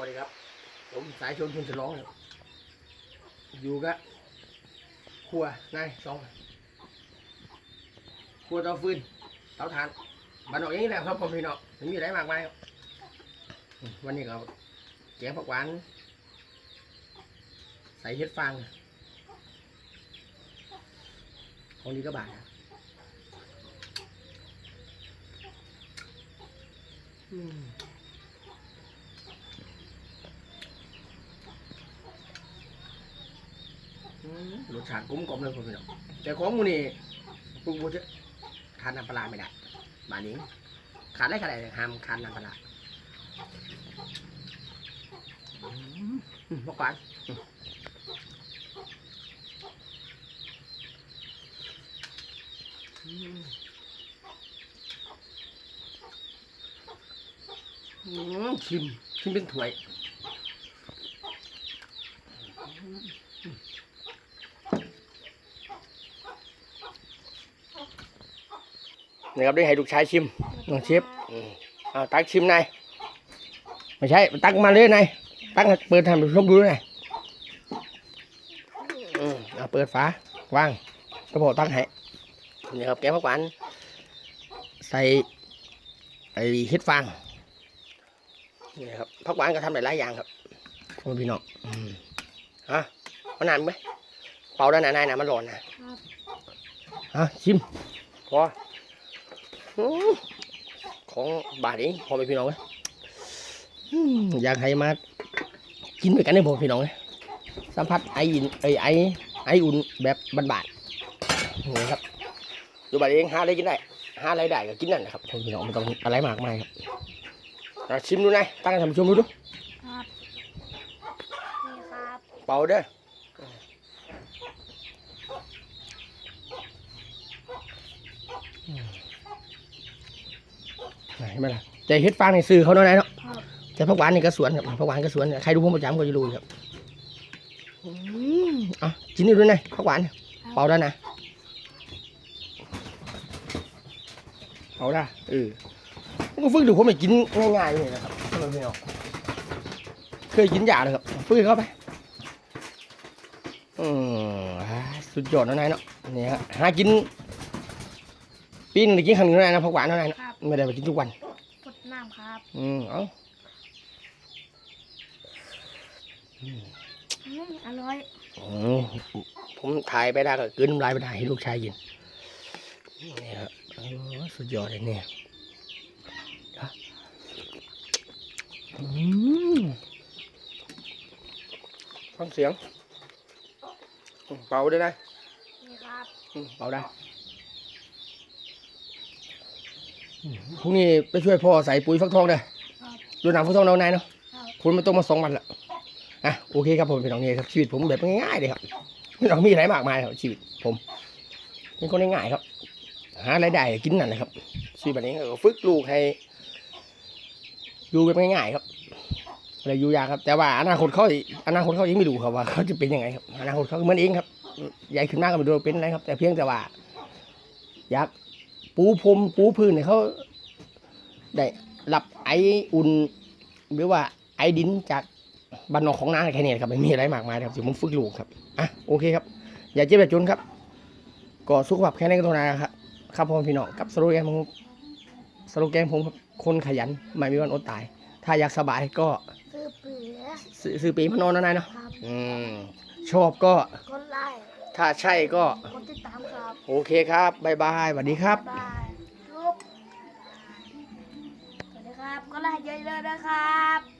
วัสดีครับ ผมสายชนชนฉลองครับอยู่กับครัวนายสองครัวเตาฟืนเตาถ่านบ้านนอกอย่างนี้แหละครับผมพี่น้องไม่มีอะไรมากมายครับวันนี้ก็แกงผักหวาน ใส่เห็ดฟางของดีก็บาทนะอืม อืม รสชาติกลมกล่อมเลยคุณพี่น้องแต่ของมูนี่ปรุงบูจะขาดน้ำปลาไม่ได้บานนี้ขาดได้ขนาดไหนห้ามขาดน้ำปลาร้าอืมอืมมะกวานชิมชิมเป็นถ้วย นะครับได้ให้ลูกชายชิมน้องเชฟอืมเอาตักชิมนายไม่ใช่ตักมาเลยนายตักให้เปิดทำผู้ชมดูหน่อยอืมเอาเปิดฝาวางกระบอกตักให้นี่ครับแกงผักหวานใส่ไอ้เห็ดฟางนี่ครับผักหวานก็ทำหลายๆอย่างครับพ่อพี่น้องอืมฮะเอานานไหมเป่าด้านหน้านายนะมันร้อนนะฮะชิมพออืม ของบาทเองพอไปพี่น้องไหมอยากให้มากินด้วยกันได้พอพี่น้องไหมสัมผัสไออินไอไอไออุ่นแบบบานๆนี่ครับอยู่บาทเองหาอะไรกินได้หาอะไรได้ก็กินนั่นนะครับพอพี่น้องไม่ต้องอะไรมากมายครับเอาชิมดูนายตั้งให้ท่านผู้ชมดูดูครับนี่ครับเป่าเด้อไหน เห็นไหมล่ะแต่เฮ็ดฟางในซื้อเขาเนาะนายเนาะครับแต่ผักหวานนี่ก็สวนครับผักหวานก็สวนใครดูผมประจำก็จะรู้ครับอืมเอะกินนี่ด้วยนะผักหวานเป่าได้นะเป่าได้เออผมก็ฝึกดูผมไม่กินง่ายๆเลยนะครับท่านผู้ชมเคยกินยาเลยครับฝึกเข้าไปอืมอ่าสุดยอดเนาะนายเนาะนี่ฮะหากินปีนึงได้กินครั้งหนึงเท่านั้นนะผักหวานเท่านั้นนะครับ ไม่ได้ไปกินทุกวันกดน้ำครับอืมเอ้าอืมอร่อยอืมผมถ่ายไปได้ก็กลืนน้ำลายไปได้ให้ลูกชายกินนี่ครับโอ้สุดยอดเลยเนี่ยอะอืมฟังเสียงอืมเป่าได้นะนี่ครับอืมเป่าได้อืม พรุ่งนี้ไปช่วยพ่อใส่ปุ๋ยฟักทองเด้อครับดูหนังฟักทองน้องนายเนาะครับคุณมาต้มมาสองวันละอะโอเคครับผมเป็นน้องเนี่ยครับชีวิตผมแบบง่ายๆเลยครับไม่ต้องมีอะไรมากมายครับชีวิตผมเป็นคนง่ายๆครับ หารายได้กินนั่นแหละครับชีวิตแบบนี้ก็ฝึกลูกให้อยู่แบบง่ายๆครับอะไรอยู่ยากครับ แต่ว่าอนาคตเขาอนาคตเขายังไม่รู้ครับว่าเขาจะเป็นยังไงครับอนาคตเขาเหมือนเองครับใหญ่ขึ้นมากก็ไม่รู้ว่าเป็นอะไรครับ แต่เพียงแต่ว่าอยาก ปูพรมปูพื้นให้เขาได้รับไออุ่นหรือว่าไอดินจากบ้านนอกของนาแค่นี้ครับไม่มีอะไรมากมายนะครับที่ผมฝึกลูกครับอะโอเคครับ อย่าเจ็บอย่าจนครับก็สุขภาพแค่นี้ก็เท่านั้นนะครับครับพ่อพี่น้องกับสโลแกนผมสโลแกนผมครับคนขยันไม่มีวันอดตาย ถ้าอยากสบายก็ซื้อเปือซื้อซื้อปีมานอนนะนายเนาะครับอืมชอบก็กดไลค์ถ้าใช่ก็กดติดตามครับ โอเคครับบายบายสวัสดีครับ บ๊ายบายจุ๊บสวัสดีครับกดไลค์ เยอะๆนะครับ